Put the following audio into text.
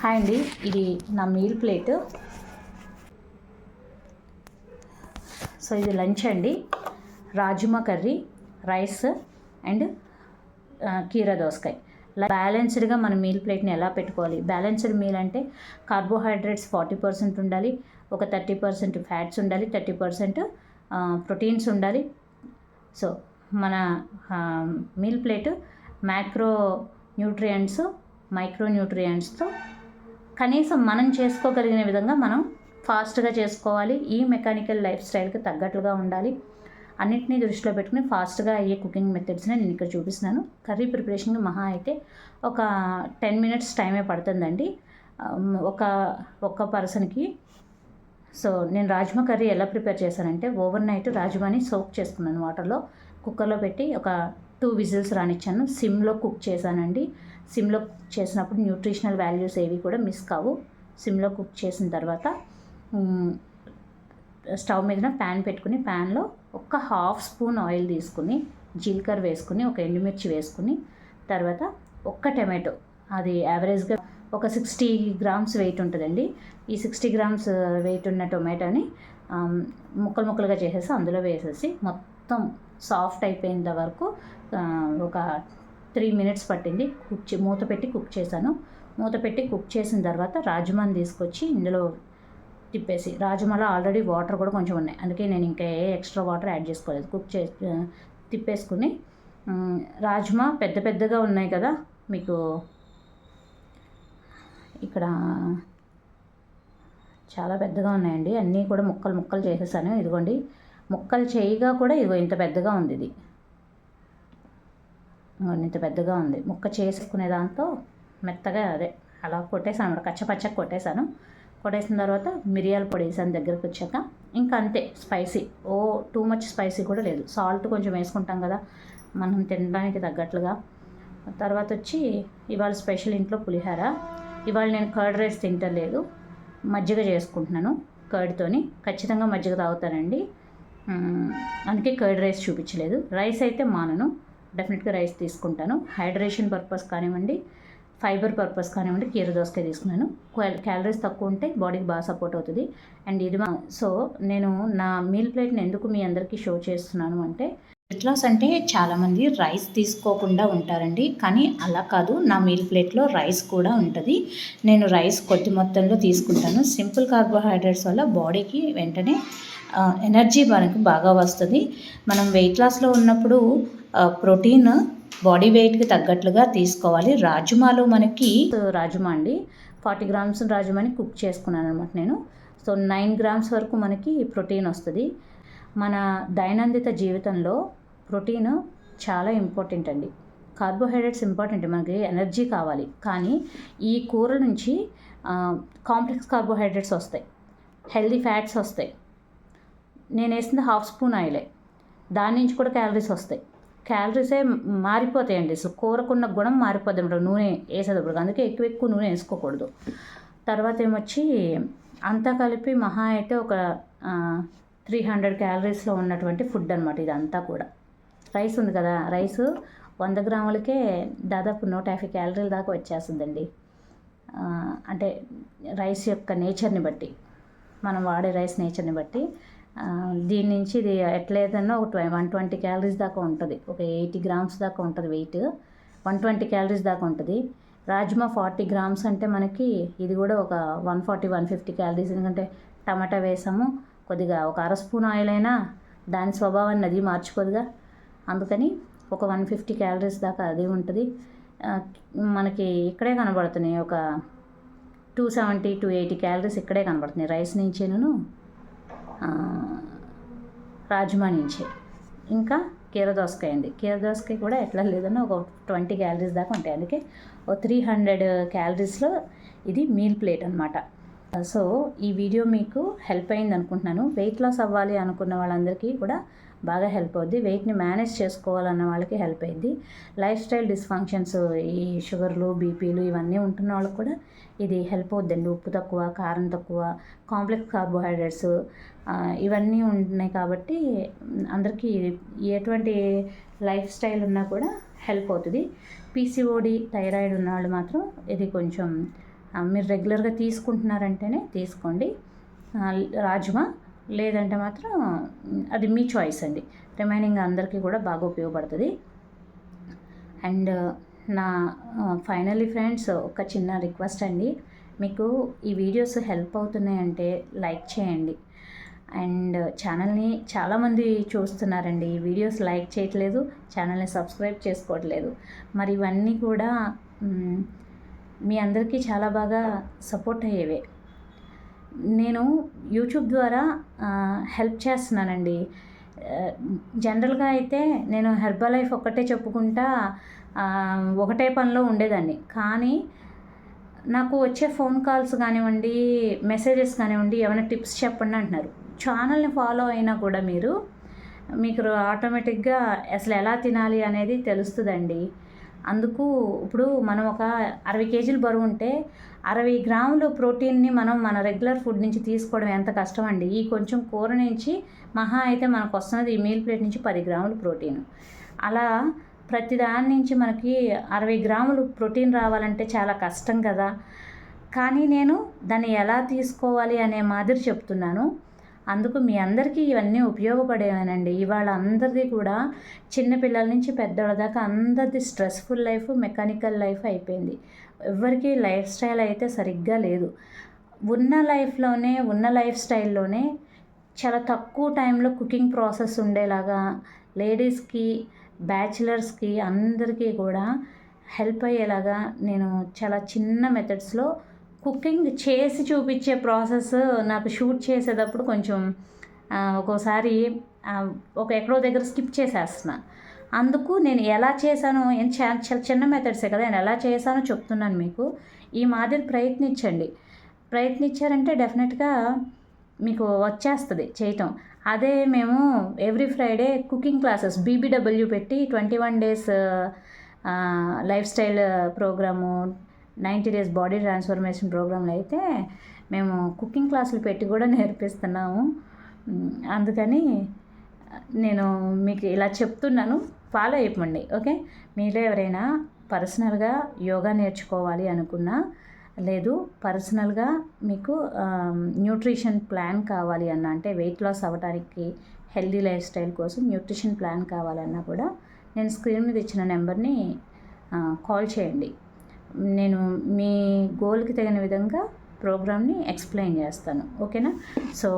Hi అండి ఇది నా మీల్ ప్లేట్. సో ఇది లంచ్ అండి. రాజుమా కర్రీ రైస్ అండ్ కీరా దోసకాయ. బ్యాలెన్స్డ్గా మన మీల్ ప్లేట్ని ఎలా పెట్టుకోవాలి? బ్యాలెన్స్డ్ మీల్ అంటే కార్బోహైడ్రేట్స్ ఫార్టీ పర్సెంట్ ఉండాలి ఒక థర్టీ పర్సెంట్ ఫ్యాట్స్ ఉండాలి థర్టీ పర్సెంట్ ప్రోటీన్స్ ఉండాలి. సో మన meal plate macro nutrients micro న్యూట్రియంట్స్తో కనీసం మనం చేసుకోగలిగిన విధంగా మనం ఫాస్ట్గా చేసుకోవాలి. ఈ మెకానికల్ లైఫ్ స్టైల్కి తగ్గట్లుగా ఉండాలి. అన్నింటినీ దృష్టిలో పెట్టుకుని ఫాస్ట్గా అయ్యే కుకింగ్ మెథడ్స్ని నేను ఇక్కడ చూపిస్తున్నాను. కర్రీ ప్రిపరేషన్కి మహా అయితే ఒక టెన్ మినిట్స్ టైమే పడుతుందండి. ఒక ఒక్క పర్సన్కి సో నేను రాజ్మా కర్రీ ఎలా ప్రిపేర్ చేశానంటే ఓవర్ నైట్ రాజ్మాని సోక్ చేసుకున్నాను వాటర్లో. కుక్కర్లో పెట్టి ఒక టూ విజిల్స్ రానిచ్చాను. సిమ్లో కుక్ చేశానండి. సిమ్లో కుక్ చేసినప్పుడు న్యూట్రిషనల్ వాల్యూస్ ఏవి కూడా మిస్ కావు. సిమ్లో కుక్ చేసిన తర్వాత స్టవ్ మీద ప్యాన్ పెట్టుకుని ప్యాన్లో ఒక హాఫ్ స్పూన్ ఆయిల్ తీసుకుని జీలకర్ర వేసుకుని ఒక ఎండుమిర్చి వేసుకుని తర్వాత ఒక్క టమాటో అది యావరేజ్గా ఒక సిక్స్టీ గ్రామ్స్ వెయిట్ ఉంటుందండి. ఈ సిక్స్టీ గ్రామ్స్ వెయిట్ ఉన్న టొమాటోని ముక్కలు ముక్కలుగా చేసేసి అందులో వేసేసి మొత్తం సాఫ్ట్ అయిపోయేంత వరకు ఒక త్రీ మినిట్స్ పట్టింది కుక్ మూత పెట్టి కుక్ చేశాను. మూత పెట్టి కుక్ చేసిన తర్వాత రాజ్మాని తీసుకొచ్చి ఇందులో తిప్పేసి రాజమాలో ఆల్రెడీ వాటర్ కూడా కొంచెం ఉన్నాయి. అందుకే నేను ఇంకా ఏ ఎక్స్ట్రా వాటర్ యాడ్ చేసుకోలేదు. కుక్ చే తిప్పేసుకుని రాజ్మా పెద్ద పెద్దగా ఉన్నాయి కదా మీకు. ఇక్కడ చాలా పెద్దగా ఉన్నాయండి. అన్నీ కూడా ముక్కలు ముక్కలు చేసేసాను. ఇదిగోండి. ముక్కలు చేయిగా కూడా ఇదిగో ఇంత పెద్దగా ఉంది ఇది. ఇంత పెద్దగా ఉంది. ముక్క చేసుకునే దాంతో మెత్తగా అదే అలా కొట్టేసాను అనమాట కచ్చపచ్చగా కొట్టేశాను కొట్టేసిన తర్వాత మిరియాల పొడి వేసాను దగ్గరకు వచ్చాక. ఇంకా అంతే స్పైసీ. ఓ టూ మచ్ స్పైసీ కూడా లేదు. సాల్ట్ కొంచెం వేసుకుంటాం కదా మనం తినడానికి తగ్గట్లుగా. తర్వాత వచ్చి ఇవాళ స్పెషల్ ఇంట్లో పులిహార. ఇవాళ నేను కర్డ్ రైస్ తింటలేదు. మజ్జిగ చేసుకుంటున్నాను కర్డ్తోని. ఖచ్చితంగా మజ్జిగ తాగుతానండి. అందుకే కర్డ్ రైస్ చూపించలేదు. రైస్ అయితే మానను. డెఫినెట్గా రైస్ తీసుకుంటాను. హైడ్రేషన్ పర్పస్ కానివ్వండి ఫైబర్ పర్పస్ కానివ్వండి కీర దోసకాయ తీసుకున్నాను. క్యాలరీస్ తక్కువ ఉంటే బాడీకి బాగా సపోర్ట్ అవుతుంది. అండ్ ఇది మా సో నేను నా మీల్ ప్లేట్ని ఎందుకు మీ అందరికీ షో చేస్తున్నాను అంటే వెయిట్ లాస్ అంటే చాలామంది రైస్ తీసుకోకుండా ఉంటారండి. కానీ అలా కాదు. నా మీల్ ప్లేట్లో రైస్ కూడా ఉంటుంది. నేను రైస్ కొద్ది మొత్తంలో తీసుకుంటాను. సింపుల్ కార్బోహైడ్రేట్స్ వల్ల బాడీకి వెంటనే ఎనర్జీ మనకు బాగా వస్తుంది. మనం వెయిట్ లాస్లో ఉన్నప్పుడు ప్రోటీన్ బాడీ వెయిట్కి తగ్గట్లుగా తీసుకోవాలి. రాజుమాలో మనకి రాజుమా అండి. ఫార్టీ గ్రామ్స్ రాజుమాని కుక్ చేసుకున్నాను అనమాట నేను. సో నైన్ గ్రామ్స్ వరకు మనకి ప్రోటీన్ వస్తుంది. మన దైనందిత జీవితంలో ప్రోటీన్ చాలా ఇంపార్టెంట్ అండి. Carbohydrates important. మనకి ఎనర్జీ కావాలి. కానీ ఈ కూర నుంచి కాంప్లెక్స్ కార్బోహైడ్రేట్స్ వస్తాయి. హెల్దీ ఫ్యాట్స్ వస్తాయి. నేను వేసింది హాఫ్ స్పూన్ ఆయిలే. దాని నుంచి కూడా క్యాలరీస్ వస్తాయి. క్యాలరీసే మారిపోతాయండి. సో కూరకున్న గుణం మారిపోద్ది అన్నమాట నూనె వేసేటప్పుడు. అందుకే ఎక్కువ ఎక్కువ నూనె వేసుకోకూడదు. తర్వాత ఏమొచ్చి అంతా కలిపి మహా అయితే ఒక త్రీ హండ్రెడ్ క్యాలరీస్లో ఉన్నటువంటి ఫుడ్ అనమాట ఇదంతా కూడా. రైస్ ఉంది కదా రైస్ వంద గ్రాములకే దాదాపు నూట యాభై క్యాలరీల దాకా వచ్చేస్తుందండి. అంటే రైస్ యొక్క నేచర్ని బట్టి మనం వాడే రైస్ నేచర్ని బట్టి దీని నుంచి ఇది ఎట్లయితేనో ఒక వన్ ట్వంటీ క్యాలరీస్ దాకా ఉంటుంది. ఒక ఎయిటీ గ్రామ్స్ దాకా ఉంటుంది వెయిట్. వన్ ట్వంటీ క్యాలరీస్ దాకా ఉంటుంది. రాజ్మా ఫార్టీ గ్రామ్స్ అంటే మనకి ఇది కూడా ఒక one forty one fifty calories. ఎందుకంటే టమాటా వేసాము కొద్దిగా ఒక అర స్పూన్ ఆయిల్ అయినా దాని స్వభావాన్ని అది మార్చుకోదుగా. అందుకని ఒక వన్ ఫిఫ్టీ క్యాలరీస్ దాకా అది ఉంటుంది. మనకి ఇక్కడే కనబడుతున్నాయి. ఒక two seventy two eighty calories ఇక్కడే కనబడుతున్నాయి. రైస్ నుంచేను రాజ్మా నుంచే. ఇంకా కీర దోసకాయ అండి. కీర దోసకాయ కూడా ఎట్లా లేదన్నా ఒక ట్వంటీ క్యాలరీస్ దాకా ఉంటాయి. అందుకే ఓ త్రీ హండ్రెడ్ క్యాలరీస్లో ఇది మీల్ ప్లేట్ అనమాట సో ఈ వీడియో మీకు హెల్ప్ అయింది అనుకుంటున్నాను వెయిట్ లాస్ అవ్వాలి అనుకున్న వాళ్ళందరికీ కూడా బాగా హెల్ప్ అవుద్ది. వెయిట్ని మేనేజ్ చేసుకోవాలన్న వాళ్ళకి హెల్ప్ అయింది లైఫ్ స్టైల్ డిస్ఫంక్షన్స్ ఈ షుగర్లు బీపీలు ఇవన్నీ ఉంటున్న వాళ్ళకి కూడా ఇది హెల్ప్ అవుద్దండి. ఉప్పు తక్కువ కారం తక్కువ కాంప్లెక్స్ కార్బోహైడ్రేట్స్ ఇవన్నీ ఉంటున్నాయి కాబట్టి అందరికీ ఎటువంటి లైఫ్ స్టైల్ ఉన్నా కూడా హెల్ప్ అవుతుంది. పీసీఓడి థైరాయిడ్ ఉన్నవాళ్ళు మాత్రం ఇది కొంచెం మీరు రెగ్యులర్గా తీసుకుంటున్నారంటేనే తీసుకోండి. రాజ్మా లేదంటే మాత్రం అది మీ చాయిస్ అండి. రిమైనింగ్ అందరికీ కూడా బాగా ఉపయోగపడుతుంది. అండ్ నా ఫైనలీ ఫ్రెండ్స్ ఒక చిన్న రిక్వెస్ట్ అండి. మీకు ఈ వీడియోస్ హెల్ప్ అవుతున్నాయంటే లైక్ చేయండి. అండ్ ఛానల్ని చాలామంది చూస్తున్నారండి. ఈ వీడియోస్ లైక్ చేయట్లేదు ఛానల్ని సబ్స్క్రైబ్ చేసుకోవట్లేదు. మరి ఇవన్నీ కూడా మీ అందరికీ చాలా బాగా సపోర్ట్ అయ్యేవే. నేను యూట్యూబ్ ద్వారా హెల్ప్ చేస్తున్నానండి. జనరల్గా అయితే నేను హెర్బల్ లైఫ్ ఒక్కటే చెప్పుకుంటా ఒకటే పనిలో ఉండేదాన్ని. కానీ నాకు వచ్చే ఫోన్ కాల్స్ కానివ్వండి మెసేజెస్ కానివ్వండి ఏమైనా టిప్స్ చెప్పండి అంటున్నారు. ఛానల్ని ఫాలో అయినా కూడా మీరు మీకు ఆటోమేటిక్గా అసలు ఎలా తినాలి అనేది తెలుస్తుందండి. అందుకు ఇప్పుడు మనం ఒక అరవై కేజీలు బరువు ఉంటే అరవై గ్రాములు ప్రోటీన్ని మనం మన రెగ్యులర్ ఫుడ్ నుంచి తీసుకోవడం ఎంత కష్టం అండి ఈ కొంచెం కూర నుంచి మహా అయితే మనకు వస్తున్నది ఈ మీల్ ప్లేట్ నుంచి పది గ్రాములు ప్రోటీన్. అలా ప్రతి దాని నుంచి మనకి అరవై గ్రాములు ప్రోటీన్ రావాలంటే చాలా కష్టం కదా. కానీ నేను దాన్ని ఎలా తీసుకోవాలి అనే మాదిరి చెప్తున్నాను. అందుకు మీ అందరికీ ఇవన్నీ ఉపయోగపడేవేనండి. ఇవాళ అందరిది కూడా చిన్నపిల్లల నుంచి పెద్దవాళ్ళ దాకా అందరిది స్ట్రెస్ఫుల్ లైఫ్ మెకానికల్ లైఫ్ అయిపోయింది. ఎవరికి లైఫ్ స్టైల్ అయితే సరిగ్గా లేదు. ఉన్న లైఫ్లోనే ఉన్న లైఫ్ స్టైల్లోనే చాలా తక్కువ టైంలో కుకింగ్ ప్రాసెస్ ఉండేలాగా లేడీస్కి బ్యాచిలర్స్కి అందరికీ కూడా హెల్ప్ అయ్యేలాగా నేను చాలా చిన్న మెథడ్స్లో కుకింగ్ చేసి చూపించే ప్రాసెస్ నాకు షూట్ చేసేటప్పుడు కొంచెం ఒక్కోసారి ఒక ఎక్కడో దగ్గర స్కిప్ చేసేస్తున్నా. అందుకు నేను ఎలా చేశాను చా- చాలా చిన్న మెథడ్సే కదా నేను ఎలా చేశానో చెప్తున్నాను మీకు. ఈ మాదిరి ప్రయత్నించండి. ప్రయత్నించారంటే డెఫినెట్గా మీకు వచ్చేస్తుంది చేయటం. అదే మేము every Friday cooking classes BBW పెట్టి twenty one days lifestyle programme ninety days body transformation ప్రోగ్రాంలు అయితే మేము కుకింగ్ క్లాసులు పెట్టి కూడా నేర్పిస్తున్నాము. అందుకని నేను మీకు ఇలా చెప్తున్నాను. ఫాలో అయిపోండి ఓకే? మీలో ఎవరైనా పర్సనల్గా యోగా నేర్చుకోవాలి అనుకున్నా లేదు పర్సనల్గా మీకు న్యూట్రిషన్ ప్లాన్ కావాలి అన్న అంటే వెయిట్ లాస్ అవ్వడానికి హెల్దీ లైఫ్ స్టైల్ కోసం న్యూట్రిషన్ ప్లాన్ కావాలన్నా కూడా నేను స్క్రీన్ మీద ఇచ్చిన నెంబర్ని కాల్ చేయండి. నేను మీ గోల్కి తగిన విధంగా ప్రోగ్రామ్ని ఎక్స్ప్లెయిన్ చేస్తాను. ఓకేనా సో